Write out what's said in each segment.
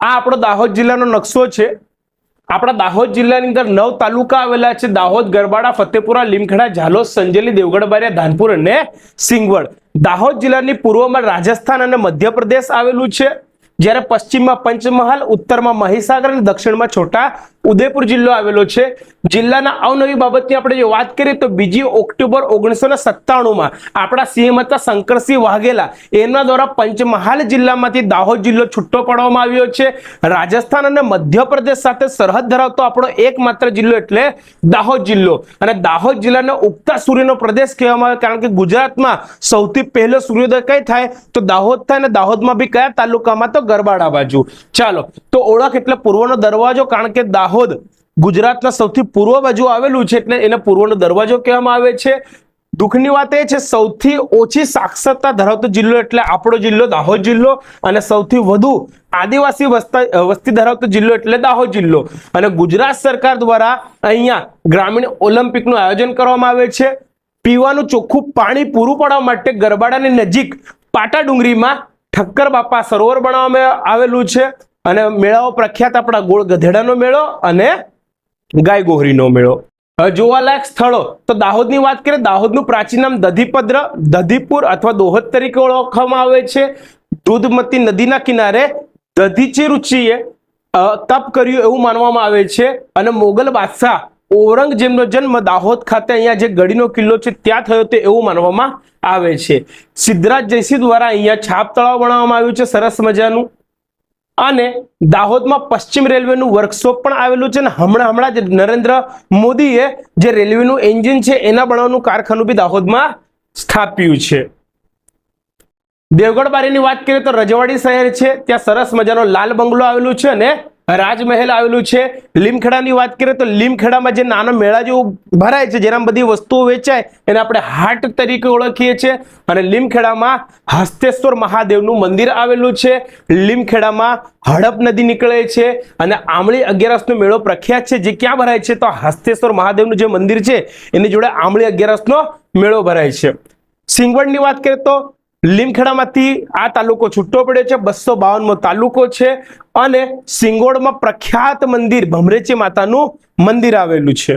આ આપણો દાહોદ જિલ્લાનો નકશો છે. આપણા દાહોદ જિલ્લાની અંદર નવ તાલુકા આવેલા છે. દાહોદ, ગરબાડા, ફતેપુરા, લીમખેડા, ઝાલોદ, સંજેલી દેવગઢ બારિયા ધાનપુર અને સિંગવડ. દાહોદ જિલ્લાની પૂર્વમાં રાજસ્થાન અને મધ્યપ્રદેશ આવેલું છે. જ્યારે પશ્ચિમમાં પંચમહાલ, ઉત્તરમાં મહીસાગર અને દક્ષિણમાં છોટા ઉદયપુર જિલ્લો આવેલો છે. જિલ્લાના અવનવી બાબતની આપણે જો વાત કરીએ તો બીજી ઓક્ટોબર ઓગણીસો ને સત્તાણુંમાં આપણા સીએમ હતા શંકરસિંહ વાઘેલા. એમના દ્વારા પંચમહાલ જિલ્લામાંથી દાહોદ જિલ્લો છૂટો પાડવામાં આવ્યો છે. રાજસ્થાન અને મધ્યપ્રદેશ સાથે સરહદ ધરાવતો આપણો એકમાત્ર જિલ્લો એટલે દાહોદ જિલ્લો. અને દાહોદ જિલ્લાને ઉગતા સૂર્યનો પ્રદેશ કહેવામાં આવે કારણ કે ગુજરાતમાં સૌથી પહેલો સૂર્યોદય કઈ થાય? તો દાહોદ થાય અને દાહોદમાં બી કયા તાલુકામાં? તો ગરબાડા બાજુ. ચાલો, તો ઓળખ એટલે પૂર્વનો દરવાજો કારણ કે દાહોદ ગુજરાતના સૌથી પૂર્વ બાજુ આવેલું છે એટલે એને પૂર્વનો દરવાજો કહેવામાં આવે છે. દુઃખની વાત એ છે, સૌથી ઓછી સાક્ષરતા ધરાવતો જિલ્લો એટલે આપણો જિલ્લો દાહોદ જિલ્લો અને સૌથી વધુ આદિવાસી વસ્તી ધરાવતો જિલ્લો એટલે દાહોદ જિલ્લો. અને ગુજરાત સરકાર દ્વારા અહીંયા ગ્રામીણ ઓલિમ્પિકનું આયોજન કરવામાં આવે છે. પીવાનું ચોખ્ખું પાણી પૂરું પાડવા માટે ગરબાડાની નજીક પાટા ડુંગરીમાં ઠક્કર બાપા સરોવર બનાવવામાં આવેલું છે. અને મેળાઓ પ્રખ્યાત આપણા ગોળ ગધેડાનો મેળો અને ગાય ગોહરીનો મેળો. જોવાલાયક સ્થળો, તો દાહોદની વાત કરીએ, દાહોદનું પ્રાચીન નામ દધીપદ્ર, દધીપુર અથવા દોહદ તરીકે ઓળખવામાં આવે છે. દૂધમતી નદીના કિનારે દધીચી રુચિએ તપ કર્યું એવું માનવામાં આવે છે. અને મોગલ બાદશાહ ઔરંગઝેબનો જન્મ દાહોદ ખાતે અહીંયા જે ગઢીનો કિલ્લો છે, ત્યાં થયો તે એવું માનવામાં આવે છે. સિદ્ધરાજ જયસિંહ દ્વારા અહીંયા છાપ તળાવ બનાવવામાં આવ્યું છે, સરસ મજાનું. અને દાહોદમાં પશ્ચિમ રેલવેનું વર્કશોપ પણ આવેલું છે અને હમણાં હમણાં જ નરેન્દ્ર મોદીએ જે રેલવેનું એન્જિન છે એના બનાવવાનું કારખાનું બી દાહોદમાં સ્થાપ્યું છે. દેવગઢ બારીની વાત કરીએ તો રજવાડી શહેર છે, ત્યાં સરસ મજાનો લાલ બંગલો આવેલું છે અને રાજમહેલ આવેલું છે. લીમખેડાની વાત કરીએ તો લીમખેડામાં જે નાનો મેળા જેવું ભરાય છે જેના બધી વસ્તુઓ વેચાય, એને આપણે હાટ તરીકે ઓળખીએ છીએ. અને લીમખેડામાં હસ્તેશ્વર મહાદેવનું મંદિર આવેલું છે. લીમખેડામાં હડપ નદી નીકળે છે અને આમળી અગિયારસનો મેળો પ્રખ્યાત છે. જે ક્યાં ભરાય છે તો હસ્તેશ્વર મહાદેવનું જે મંદિર છે, એની જોડે આમળી અગિયારસનો મેળો ભરાય છે. સિંગવડની વાત કરીએ તો લીમખેડામાંથી આ તાલુકો છૂટો પડ્યો છે, બસો બાવનમો તાલુકો છે અને સિંગોડમાં પ્રખ્યાત મંદિર ભમરેચી માતાનું મંદિર આવેલું છે.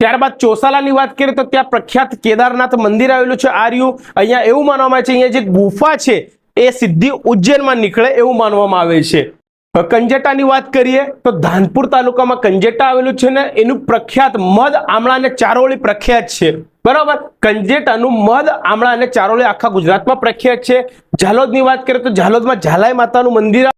ત્યારબાદ ચોસાલાની વાત કરીએ તો ત્યાં પ્રખ્યાત કેદારનાથ મંદિર આવેલું છે. આર્યું અહીંયા એવું માનવામાં આવે છે, અહીંયા જે ગુફા છે, એ સીધી ઉજ્જૈનમાં નીકળે એવું માનવામાં આવે છે. કંજેટાની વાત કરીએ તો ધાનપુર તાલુકામાં કંજેટા આવેલું છે ને, એનું પ્રખ્યાત મધ આમળા અને ચારોળી પ્રખ્યાત છે. બરાબર? કંજેટાનું મધ આમળા અને ચારોળી આખા ગુજરાતમાં પ્રખ્યાત છે. ઝાલોદની વાત કરીએ તો ઝાલોદમાં ઝાલાઈ માતાનું મંદિર